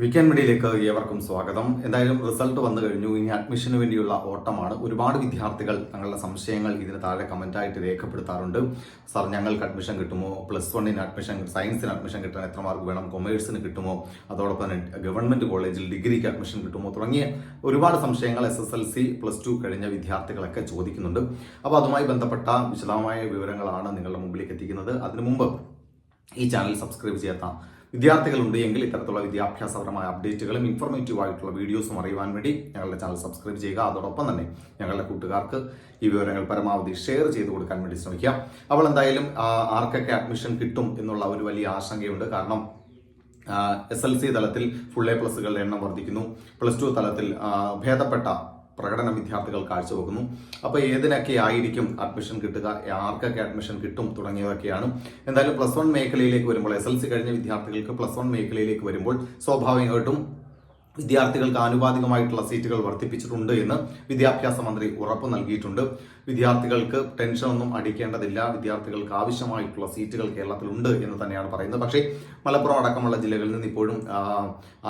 Weekend മീഡിയയിലേക്ക് ഏവർക്കും സ്വാഗതം. എന്തായാലും റിസൾട്ട് വന്നു കഴിഞ്ഞു. ഇനി അഡ്മിഷന് വേണ്ടിയുള്ള ഓട്ടമാണ്. ഒരുപാട് വിദ്യാർത്ഥികൾ തങ്ങളുടെ സംശയങ്ങൾ ഇതിന് താഴെ കമന്റായിട്ട് രേഖപ്പെടുത്താറുണ്ട്. സാർ ഞങ്ങൾക്ക് അഡ്മിഷൻ കിട്ടുമോ? പ്ലസ് വണ്ണിന് അഡ്മിഷൻ സയൻസിന് അഡ്മിഷൻ കിട്ടാൻ എത്ര മാർക്ക് വേണം? കൊമേഴ്സിന് കിട്ടുമോ? അതോടൊപ്പം തന്നെ ഗവൺമെന്റ് കോളേജിൽ ഡിഗ്രിക്ക് അഡ്മിഷൻ കിട്ടുമോ? തുടങ്ങിയ ഒരുപാട് സംശയങ്ങൾ S S L C plus two കഴിഞ്ഞ വിദ്യാർത്ഥികളൊക്കെ ചോദിക്കുന്നുണ്ട്. അപ്പോൾ അതുമായി ബന്ധപ്പെട്ട വിശദമായ വിവരങ്ങളാണ് നിങ്ങളുടെ മുമ്പിലേക്ക് എത്തിക്കുന്നത്. അതിനു മുമ്പ് ഈ ചാനൽ സബ്സ്ക്രൈബ് ചെയ്യാത്ത വിദ്യാർത്ഥികളുണ്ട് എങ്കിൽ ഇത്തരത്തിലുള്ള വിദ്യാഭ്യാസപരമായ അപ്ഡേറ്റുകളും ഇൻഫോർമേറ്റീവ് ആയിട്ടുള്ള വീഡിയോസും അറിയുവാൻ വേണ്ടി ഞങ്ങളുടെ ചാനൽ സബ്സ്ക്രൈബ് ചെയ്യുക. അതോടൊപ്പം തന്നെ ഞങ്ങളുടെ കൂട്ടുകാർക്ക് ഈ വിവരങ്ങൾ പരമാവധി ഷെയർ ചെയ്ത് കൊടുക്കാൻ വേണ്ടി ശ്രമിക്കുക. അപ്പോൾ എന്തായാലും ആർക്കൊക്കെ അഡ്മിഷൻ കിട്ടും എന്നുള്ള ഒരു വലിയ ആശങ്കയുണ്ട്. കാരണം എസ് എൽ സി തലത്തിൽ ഫുൾ എ പ്ലസുകളുടെ എണ്ണം വർദ്ധിക്കുന്നു. പ്ലസ് ടു തലത്തിൽ ഭേദപ്പെട്ട പ്രകടനം വിദ്യാർത്ഥികൾ കാഴ്ചവെക്കുന്നു. അപ്പോൾ ഏതിനൊക്കെ ആയിരിക്കും അഡ്മിഷൻ കിട്ടുക? ആർക്കൊക്കെ അഡ്മിഷൻ കിട്ടും? തുടങ്ങിയവയൊക്കെയാണ്. എന്തായാലും പ്ലസ് വൺ മേഖലയിലേക്ക് വരുമ്പോൾ എസ് എൽ സി കഴിഞ്ഞ വിദ്യാർത്ഥികൾക്ക് പ്ലസ് വൺ മേഖലയിലേക്ക് വരുമ്പോൾ സ്വാഭാവികമായിട്ടും വിദ്യാർത്ഥികൾക്ക് ആനുപാതികമായിട്ടുള്ള സീറ്റുകൾ വർദ്ധിപ്പിച്ചിട്ടുണ്ട് എന്ന് വിദ്യാഭ്യാസ മന്ത്രി ഉറപ്പ് നൽകിയിട്ടുണ്ട്. വിദ്യാർത്ഥികൾക്ക് ടെൻഷനൊന്നും അടിക്കേണ്ടതില്ല. വിദ്യാർത്ഥികൾക്ക് ആവശ്യമായിട്ടുള്ള സീറ്റുകൾ കേരളത്തിലുണ്ട് എന്ന് തന്നെയാണ് പറയുന്നത്. പക്ഷേ മലപ്പുറം അടക്കമുള്ള ജില്ലകളിൽ നിന്ന് ഇപ്പോഴും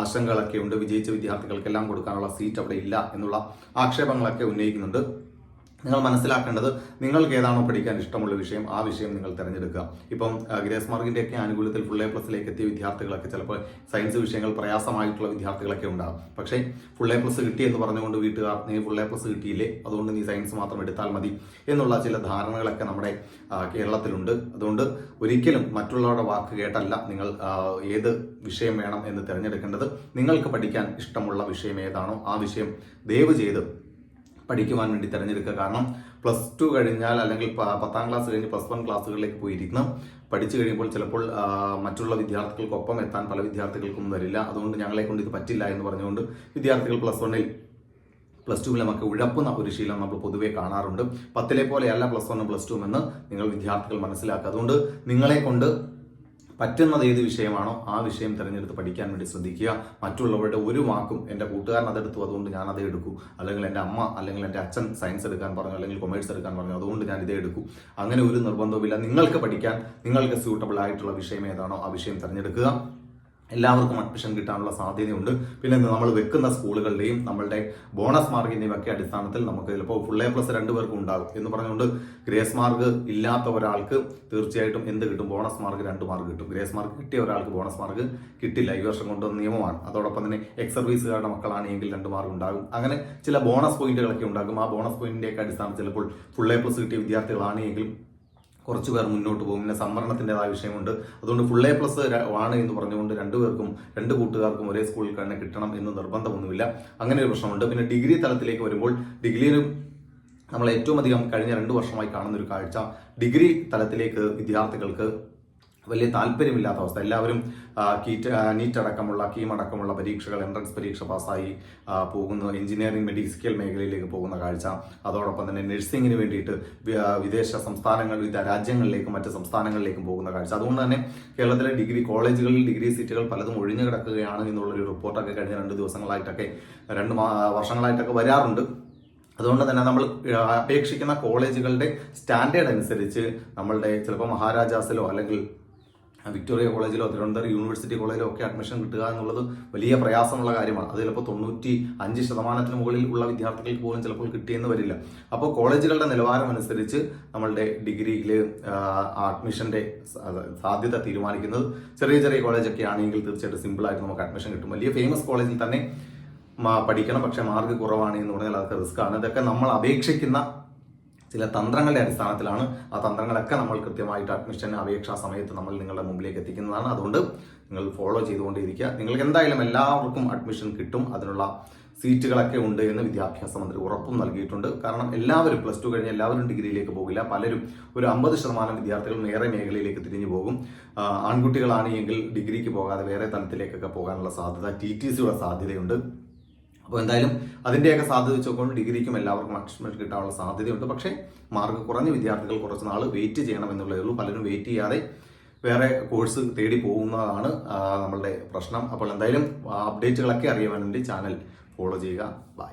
ആശങ്കകളൊക്കെ ഉണ്ട് വിജയിച്ച വിദ്യാർത്ഥികൾക്കെല്ലാം കൊടുക്കാനുള്ള സീറ്റ് അവിടെ ഇല്ല എന്നുള്ള ആക്ഷേപങ്ങളൊക്കെ ഉന്നയിക്കുന്നുണ്ട്. നിങ്ങൾ മനസ്സിലാക്കേണ്ടത് നിങ്ങൾക്ക് ഏതാണോ പഠിക്കാൻ ഇഷ്ടമുള്ള വിഷയം ആ വിഷയം നിങ്ങൾ തിരഞ്ഞെടുക്കുക. ഇപ്പം ഗ്രേസ് മാർക്കിന്റെ ഒക്കെ ആനുകൂല്യത്തിൽ ഫുൾ എ പ്ലസിലേക്ക് എത്തിയ വിദ്യാർത്ഥികളൊക്കെ ചിലപ്പോൾ സയൻസ് വിഷയങ്ങൾ പ്രയാസമായിട്ടുള്ള വിദ്യാർത്ഥികളൊക്കെ ഉണ്ടാകും. പക്ഷേ ഫുൾ എ പ്ലസ് കിട്ടി എന്ന് പറഞ്ഞുകൊണ്ട് വീട്ടുകാർ നീ ഫുൾ എ പ്ലസ് കിട്ടിയില്ലേ? അതുകൊണ്ട് നീ സയൻസ് മാത്രം എടുത്താൽ മതി. എന്നുള്ള ചില ധാരണകളൊക്കെ നമ്മുടെ കേരളത്തിലുണ്ട്. അതുകൊണ്ട് ഒരിക്കലും മറ്റുള്ളവരുടെ വാക്ക് കേട്ടല്ല നിങ്ങൾ ഏത് വിഷയം വേണം എന്ന് തിരഞ്ഞെടുക്കേണ്ടത്. നിങ്ങൾക്ക് പഠിക്കാൻ ഇഷ്ടമുള്ള വിഷയം ഏതാണോ ആ വിഷയം ദയവ് ചെയ്ത് പഠിക്കുവാൻ വേണ്ടി തിരഞ്ഞെടുക്കുക. കാരണം പ്ലസ് ടു കഴിഞ്ഞാൽ അല്ലെങ്കിൽ പത്താം ക്ലാസ് കഴിഞ്ഞ് പ്ലസ് വൺ ക്ലാസ്സുകളിലേക്ക് പോയിരിക്കുന്ന. പഠിച്ചു കഴിയുമ്പോൾ ചിലപ്പോൾ മറ്റുള്ള വിദ്യാർത്ഥികൾക്കൊപ്പം എത്താൻ പല വിദ്യാർത്ഥികൾക്കും വരില്ല. അതുകൊണ്ട് ഞങ്ങളെ കൊണ്ട് ഇത് പറ്റില്ല എന്ന് പറഞ്ഞുകൊണ്ട് വിദ്യാർത്ഥികൾ പ്ലസ് വണ്ണിൽ പ്ലസ് ടുവിൽ നമുക്ക് ഉഴപ്പുന്ന ഒരു ശീലം നമ്മൾ പൊതുവേ കാണാറുണ്ട്. പത്തിലെ പോലെയല്ല പ്ലസ് വണ്ണും പ്ലസ് ടുവും എന്ന് നിങ്ങൾ വിദ്യാർത്ഥികൾ മനസ്സിലാക്കുക. അതുകൊണ്ട് നിങ്ങളെ കൊണ്ട് പറ്റുന്നത് ഏത് വിഷയമാണോ ആ വിഷയം തിരഞ്ഞെടുത്ത് പഠിക്കാൻ വേണ്ടി ശ്രദ്ധിക്കുക. മറ്റുള്ളവരുടെ ഒരു വാക്കും എന്റെ കൂട്ടുകാരൻ അതെടുത്തു അതുകൊണ്ട് ഞാൻ അതേ എടുക്കൂ. അല്ലെങ്കിൽ എന്റെ അമ്മ അല്ലെങ്കിൽ എന്റെ അച്ഛൻ സയൻസ് എടുക്കാൻ പറഞ്ഞു അല്ലെങ്കിൽ കൊമേഴ്സ് എടുക്കാൻ പറഞ്ഞു അതുകൊണ്ട് ഞാൻ ഇതേ എടുക്കൂ. അങ്ങനെ ഒരു നിർബന്ധവുമില്ല. നിങ്ങൾക്ക് പഠിക്കാൻ നിങ്ങൾക്ക് സ്യൂട്ടബിൾ ആയിട്ടുള്ള വിഷയം ഏതാണോ ആ വിഷയം തിരഞ്ഞെടുക്കുക. എല്ലാവർക്കും അഡ്മിഷൻ കിട്ടാനുള്ള സാധ്യതയുണ്ട്. പിന്നെ നമ്മൾ വെക്കുന്ന സ്കൂളുകളുടെയും നമ്മളുടെ ബോണസ് മാർക്കിന്റെയും ഒക്കെ അടിസ്ഥാനത്തിൽ നമുക്ക് ചിലപ്പോൾ ഫുൾ എ പ്ലസ് രണ്ടു പേർക്കും ഉണ്ടാകും എന്ന് പറഞ്ഞുകൊണ്ട് ഗ്രേസ് മാർക്ക് ഇല്ലാത്ത ഒരാൾക്ക് തീർച്ചയായിട്ടും എന്ത് കിട്ടും? ബോണസ് മാർക്ക് രണ്ട് മാർക്ക് കിട്ടും. ഗ്രേസ് മാർക്ക് കിട്ടിയ ഒരാൾക്ക് ബോണസ് മാർക്ക് കിട്ടില്ല. ഈ വർഷം കൊണ്ടുവന്ന നിയമമാണ്. അതോടൊപ്പം തന്നെ എക്സ് സർവീസുകാരുടെ മക്കളാണെങ്കിൽ രണ്ടു മാർക്ക് ഉണ്ടാകും. അങ്ങനെ ചില ബോണസ് പോയിന്റുകളൊക്കെ ഉണ്ടാകും. ആ ബോണസ് പോയിന്റിന്റെയൊക്കെ അടിസ്ഥാനത്തിൽ ചിലപ്പോൾ ഫുൾ എ പ്ലസ് കിട്ടിയ വിദ്യാർത്ഥികളാണ് എങ്കിലും കുറച്ച് പേർ മുന്നോട്ട് പോകും. പിന്നെ സംവരണത്തിന്റെതായ വിഷയമുണ്ട്. അതുകൊണ്ട് ഫുൾ എ പ്ലസ് ആണ് എന്ന് പറഞ്ഞുകൊണ്ട് രണ്ടുപേർക്കും രണ്ട് കൂട്ടുകാർക്കും ഒരേ സ്കൂളിൽ തന്നെ കിട്ടണം എന്ന് നിർബന്ധമൊന്നുമില്ല. അങ്ങനെ ഒരു പ്രശ്നമുണ്ട്. പിന്നെ ഡിഗ്രി തലത്തിലേക്ക് വരുമ്പോൾ ഡിഗ്രിയിലും നമ്മൾ ഏറ്റവും അധികം കഴിഞ്ഞ രണ്ട് വർഷമായി കാണുന്ന ഒരു കാഴ്ച. ഡിഗ്രി തലത്തിലേക്ക് വിദ്യാർത്ഥികൾക്ക് വലിയ താല്പര്യമില്ലാത്ത അവസ്ഥ. എല്ലാവരും കീറ്റ് നീറ്റ് അടക്കമുള്ള കീം അടക്കമുള്ള പരീക്ഷകൾ എൻട്രൻസ് പരീക്ഷ പാസ്സായി പോകുന്ന എഞ്ചിനീയറിംഗ് മെഡിക്കൽ മേഖലയിലേക്ക് പോകുന്ന കാഴ്ച. അതോടൊപ്പം തന്നെ നഴ്സിംഗിന് വേണ്ടിയിട്ട് വിദേശ സംസ്ഥാനങ്ങൾ വിവിധ രാജ്യങ്ങളിലേക്കും മറ്റ് സംസ്ഥാനങ്ങളിലേക്കും പോകുന്ന കാഴ്ച. അതുകൊണ്ട് തന്നെ കേരളത്തിലെ ഡിഗ്രി കോളേജുകളിൽ ഡിഗ്രി സീറ്റുകൾ പലതും ഒഴിഞ്ഞു കിടക്കുകയാണ് എന്നുള്ളൊരു റിപ്പോർട്ടൊക്കെ കഴിഞ്ഞ രണ്ട് ദിവസങ്ങളായിട്ടൊക്കെ രണ്ട് വർഷങ്ങളായിട്ടൊക്കെ വരാറുണ്ട്. അതുകൊണ്ട് തന്നെ നമ്മൾ അപേക്ഷിക്കുന്ന കോളേജുകളുടെ സ്റ്റാൻഡേർഡ് അനുസരിച്ച് നമ്മളുടെ ചിലപ്പോൾ മഹാരാജാസിലോ അല്ലെങ്കിൽ വിക്ടോറിയ കോളേജിലോ തിരുവനന്തപുരം യൂണിവേഴ്സിറ്റി കോളേജിലോ ഒക്കെ അഡ്മിഷൻ കിട്ടുക എന്നുള്ളത് വലിയ പ്രയാസമുള്ള കാര്യമാണ്. അത് ചിലപ്പോൾ തൊണ്ണൂറ്റി അഞ്ച് ശതമാനത്തിന് മുകളിൽ ഉള്ള വിദ്യാർത്ഥികൾക്ക് പോലും ചിലപ്പോൾ കിട്ടിയെന്ന് വരില്ല. അപ്പോൾ കോളേജുകളുടെ നിലവാരം അനുസരിച്ച് നമ്മളുടെ ഡിഗ്രിയിൽ അഡ്മിഷന്റെ സാധ്യത തീരുമാനിക്കുന്നത് ചെറിയ ചെറിയ കോളേജൊക്കെ ആണെങ്കിൽ തീർച്ചയായിട്ടും സിമ്പിളായിട്ട് നമുക്ക് അഡ്മിഷൻ കിട്ടും. വലിയ ഫേമസ് കോളേജിൽ തന്നെ പഠിക്കണം പക്ഷേ മാർക്ക് കുറവാണ് എന്ന് പറഞ്ഞാൽ അതൊക്കെ റിസ്ക് ആണ്. ഇതൊക്കെ നമ്മൾ അപേക്ഷിക്കുന്ന ചില തന്ത്രങ്ങളുടെ അടിസ്ഥാനത്തിലാണ് ആ തന്ത്രങ്ങളൊക്കെ നമ്മൾ കൃത്യമായിട്ട് അഡ്മിഷൻ അപേക്ഷാ സമയത്ത് നമ്മൾ നിങ്ങളുടെ മുമ്പിലേക്ക് എത്തിക്കുന്നതാണ്. അതുകൊണ്ട് നിങ്ങൾ ഫോളോ ചെയ്തുകൊണ്ടിരിക്കുക. നിങ്ങൾക്ക് എന്തായാലും എല്ലാവർക്കും അഡ്മിഷൻ കിട്ടും. അതിനുള്ള സീറ്റുകളൊക്കെ ഉണ്ട് എന്ന് വിദ്യാഭ്യാസ മന്ത്രി ഉറപ്പും നൽകിയിട്ടുണ്ട്. കാരണം എല്ലാവരും പ്ലസ് ടു കഴിഞ്ഞ് എല്ലാവരും ഡിഗ്രിയിലേക്ക് പോകില്ല. പലരും ഒരു അമ്പത് ശതമാനം വിദ്യാർത്ഥികൾ വേറെ മേഖലയിലേക്ക് തിരിഞ്ഞു പോകും. ആ, ആൺകുട്ടികളാണ് എങ്കിൽ ഡിഗ്രിക്ക് പോകാതെ വേറെ തലത്തിലേക്കൊക്കെ പോകാനുള്ള സാധ്യത ടി ടി സിയുടെ സാധ്യതയുണ്ട്. അപ്പോൾ എന്തായാലും അതിന്റെയൊക്കെ സാധ്യത വെച്ച് നോക്കുമ്പോൾ ഡിഗ്രിക്കും എല്ലാവർക്കും അഡ്മിഷൻ കിട്ടാനുള്ള സാധ്യതയുണ്ട്. പക്ഷേ മാർക്ക് കുറഞ്ഞ വിദ്യാർത്ഥികൾ കുറച്ച് നാൾ വെയിറ്റ് ചെയ്യണം എന്നുള്ളതേ ഉള്ളൂ. പലരും വെയിറ്റ് ചെയ്യാതെ വേറെ കോഴ്സ് തേടി പോകുന്നതാണ് നമ്മളുടെ പ്രശ്നം. അപ്പോൾ എന്തായാലും അപ്ഡേറ്റുകളൊക്കെ അറിയാൻ വേണ്ടി ചാനൽ ഫോളോ ചെയ്യുക. ബൈ